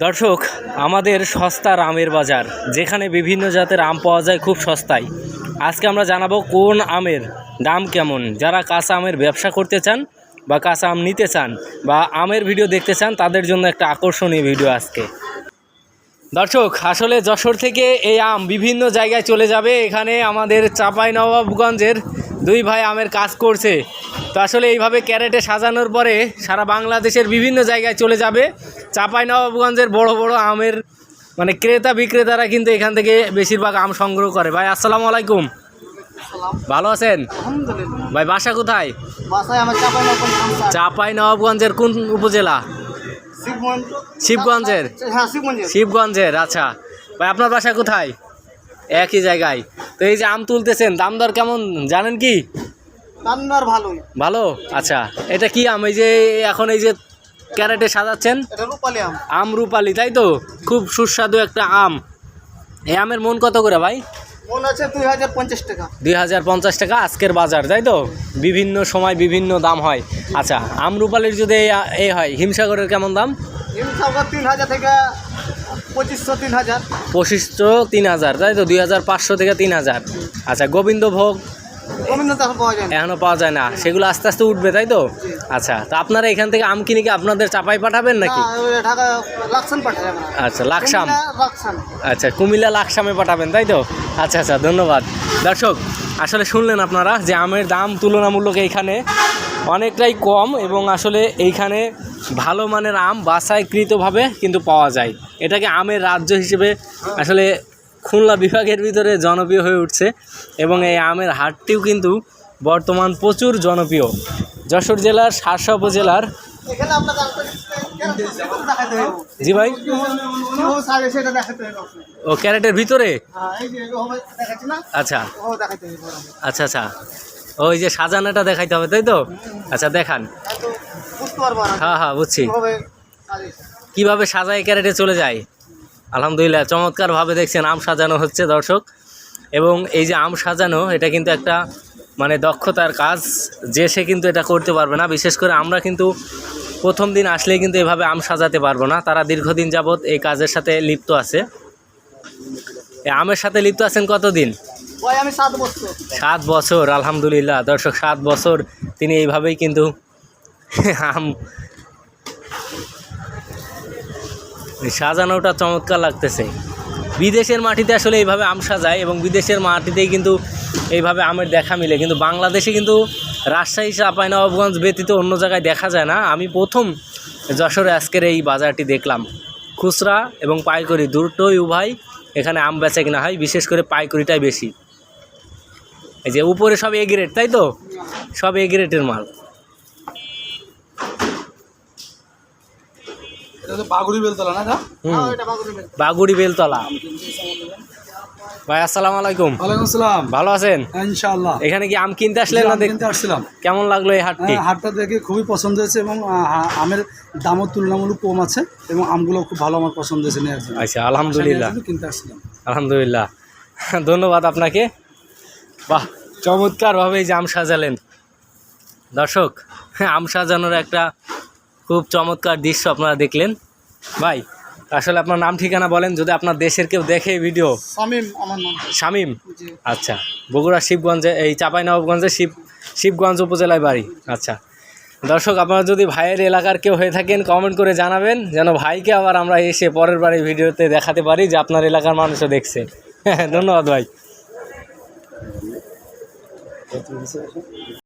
দর্শক, আমাদের সস্তার আমের বাজার, যেখানে বিভিন্ন জাতের আম পাওয়া যায় খুব সস্তায়। আজকে আমরা জানাব কোন আমের দাম কেমন। যারা কাঁচা আমের ব্যবসা করতে চান বা কাঁচা আম নিতে চান বা আমের ভিডিও দেখতে চান, তাদের জন্য একটা আকর্ষণীয় ভিডিও আজকে। দর্শক, আসলে যশোর থেকে এই আম বিভিন্ন জায়গায় চলে যাবে। এখানে আমাদের চাপাই নবাবগঞ্জের দুই ভাই আমের কাজ করছে। তো আসলে এইভাবে ক্যারেটে সাজানোর পরে সারা বাংলাদেশের বিভিন্ন জায়গায় চলে যাবে। চাপাই নবাবগঞ্জের বড় বড় আমের মানে ক্রেতা বিক্রেতারা কিন্তু এখান থেকে বেশিরভাগ আম সংগ্রহ করে। ভাই আসসালামু আলাইকুম। ভালো আছেন? ভাই বাসা কোথায়? চাপাই নবাবগঞ্জের কোন উপজেলা? শিবগঞ্জের? হ্যাঁ শিবগঞ্জের। শিবগঞ্জের আচ্ছা। ভাই আপনার বাসা কোথায়? একই জায়গায়। তো এই যে আম তুলতেছেন দাম দর কেমন জানেন কি? ভালো? আচ্ছা। এটা কি আম? এই যে এখন এই যে ক্যারেটে সাজাচ্ছেন। এটা রূপালি আম। রূপালি তাই তো? খুব সুস্বাদু একটা আম। এই আমের মন কত করে ভাই? মনে আছে দুই হাজার পঞ্চাশ টাকা। আজকের বাজার তাই তো? বিভিন্ন সময় বিভিন্ন দাম হয়। আচ্ছা আম রূপালির যদি এই এই হয় হিমসাগরের কেমন দাম? হিমসাগর তিন হাজার থেকে পঁচিশশো তিন হাজার। পঁচিশশো তিন হাজার তাই তো? দুই হাজার পাঁচশো থেকে তিন হাজার। আচ্ছা গোবিন্দভোগ চাষ পাওয়া যায় না। এখনও পাওয়া যায় না। সেগুলো আস্তে আস্তে উঠবে তাই তো? আচ্ছা তা আপনারা এখান থেকে আম কিনে কি আপনাদের চাপাই পাঠাবেন নাকি? আচ্ছা লাকসাম। আচ্ছা কুমিল্লা লাকসামে পাঠাবেন তাই তো? আচ্ছা আচ্ছা ধন্যবাদ। দর্শক আসলে শুনলেন আপনারা যে আমের দাম তুলনামূলক এইখানে অনেকটাই কম এবং আসলে এইখানে ভালো মানের আম বাছাইকৃতভাবে কিন্তু পাওয়া যায়। এটাকে আমের রাজ্য হিসেবে আসলে খুলনা বিভাগের ভিতরে জনপ্রিয় হয়ে উঠছে এবং এই আমের হাটটিও কিন্তু বর্তমান প্রচুর জনপ্রিয়। যশোর জেলার শার্শা উপজেলার জি ভাই। ও ক্যারেটের ভিতরে? হ্যাঁ এই যে এভাবে দেখাচ্ছি না? আচ্ছা। আচ্ছা আচ্ছা। ওই যে সাজানোটা দেখাইতে হবে তাই তো? আচ্ছা দেখান। হ্যাঁ হ্যাঁ বুঝছি। কীভাবে সাজায় ক্যারেটে চলে যায়? আলহামদুলিল্লাহ চমৎকারভাবে দেখছেন আম সাজানো হচ্ছে দর্শক। এবং এই যে আম সাজানো এটা কিন্তু একটা মানে দক্ষতার কাজ যে সে কিন্তু এটা করতে পারবে না। বিশেষ করে আমরা কিন্তু প্রথম দিন আসলেই কিন্তু এভাবে আম সাজাতে পারব না। তারা দীর্ঘদিন যাবৎ এই কাজের সাথে লিপ্ত আছে। আমের সাথে লিপ্ত আছেন কতদিন? সাত বছর আলহামদুলিল্লাহ। দর্শক সাত বছর তিনি এইভাবেই কিন্তু আম সাজানোটা চমৎকার লাগতেছে। বিদেশের মাটিতে আসলে এইভাবে আম সাজায় এবং বিদেশের মাটিতেই কিন্তু এইভাবে আমের দেখা মিলে। কিন্তু বাংলাদেশে কিন্তু রাজশাহী চাঁপাইনবাবগঞ্জ ব্যতীত অন্য জায়গায় দেখা যায় না। আমি প্রথম যশোরে আজকের এই বাজারটি দেখলাম। খুচরা এবং পাইকারি দুটোই উভয় এখানে আম বেচা কিনা হয়, বিশেষ করে পাইকারিটাই বেশি। এই যে উপরে সব এ গ্রেড, তাই তো? সব এ গ্রেডের মাল এটা তো বাগুড়ি বেলতলা না হ্যাঁ, এটা বাগুড়ি বেলতলা। ভাই আসসালামু আলাইকুম। ওয়ালাইকুম আসসালাম। ভালো আছেন? ইনশাআল্লাহ। এখানে কি আম কিনতে আসলেন না আম কিনতে আসছিলাম। কেমন লাগল এই হাটটি? হ্যাঁ, হাটটা দেখে খুবই পছন্দ হয়েছে এবং আমের দামও তুলনামূলক কম আছে এবং আমগুলো খুব ভালো আমার পছন্দ হয়েছে নেওয়ার আচ্ছা আলহামদুলিল্লাহ। কিনতে আসছিলাম। আলহামদুলিল্লাহ। ধন্যবাদ আপনাকে। বাহ চমৎকারভাবে এই যে আম সাজালেন। দর্শক আম সাজানোর একটা খুব চমৎকার দৃশ্য আপনারা দেখলেন। ভাই আসলে আপনার নাম ঠিকানা বলেন যদি আপনার দেশের কেউ দেখে ভিডিও। শামীম আমার নাম। শামীম? আচ্ছা বগুড়া শিবগঞ্জে এই চাঁপাইনবাবগঞ্জে শিব শিবগঞ্জ উপজেলায় বাড়ি। আচ্ছা দর্শক আপনারা যদি ভাইয়ের এলাকার কেউ হয়ে থাকেন কমেন্ট করে জানাবেন যেন ভাইকে আবার আমরা এসে পরের বাড়ি ভিডিওতে দেখাতে পারি যে আপনার এলাকার মানুষও দেখছে। ধন্যবাদ ভাই।